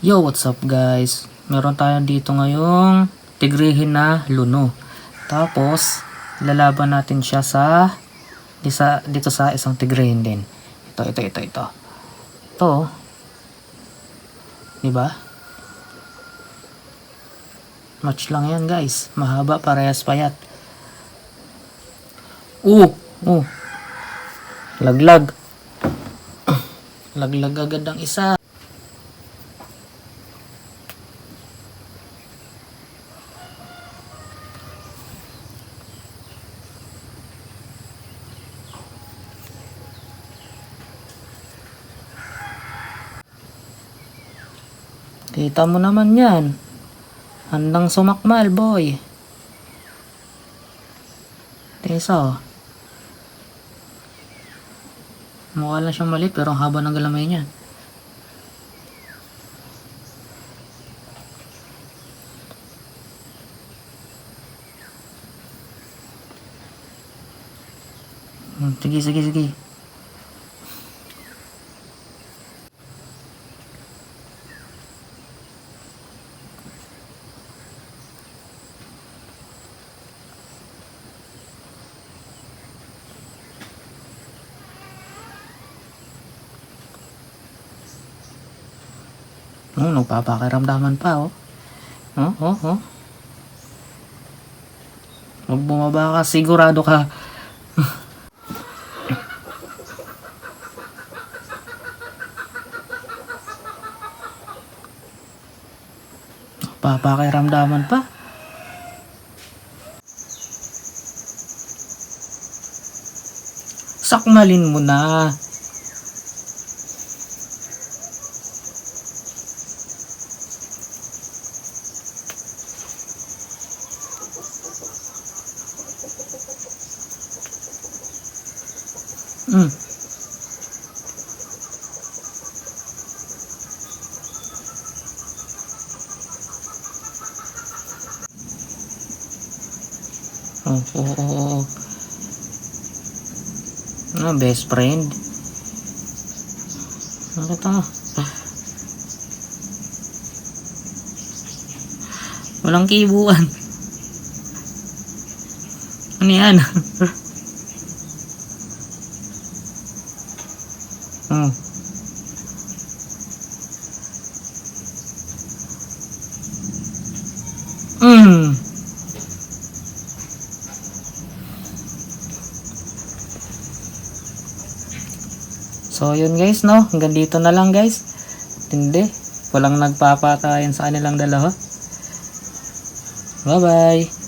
Yo, what's up guys? Meron tayo dito ngayong tigrihin na luno. Tapos, lalaban natin siya sa, di sa dito sa isang tigrihin din. Ito, ito, ito, ito. Ito, oh. di ba? Match lang yan guys. Mahaba parehas payat. Uh, uh. Laglag. Laglag agad ang isa. Kita mo naman yan. Handang sumakmal, boy. Tesa, oh. Mukha lang siyang maliit pero haba ng galamay niya. Hmm, Sige, sige, sige. Oh, nagpapakiramdaman pa, oh. Oh, oh, oh. Pag bumaba ka, sigurado ka. Papakiramdaman pa. Sakmalin mo na. Mm. Oh, oh, oh, oh. Ano, best friend? Ano to? Walang kibuan. Ano yan? Hmm. Mm. So, yun guys, no? Hanggang dito na lang guys. Hindi. Walang nagpapatayan sa kanilang dalawa. Bye-bye.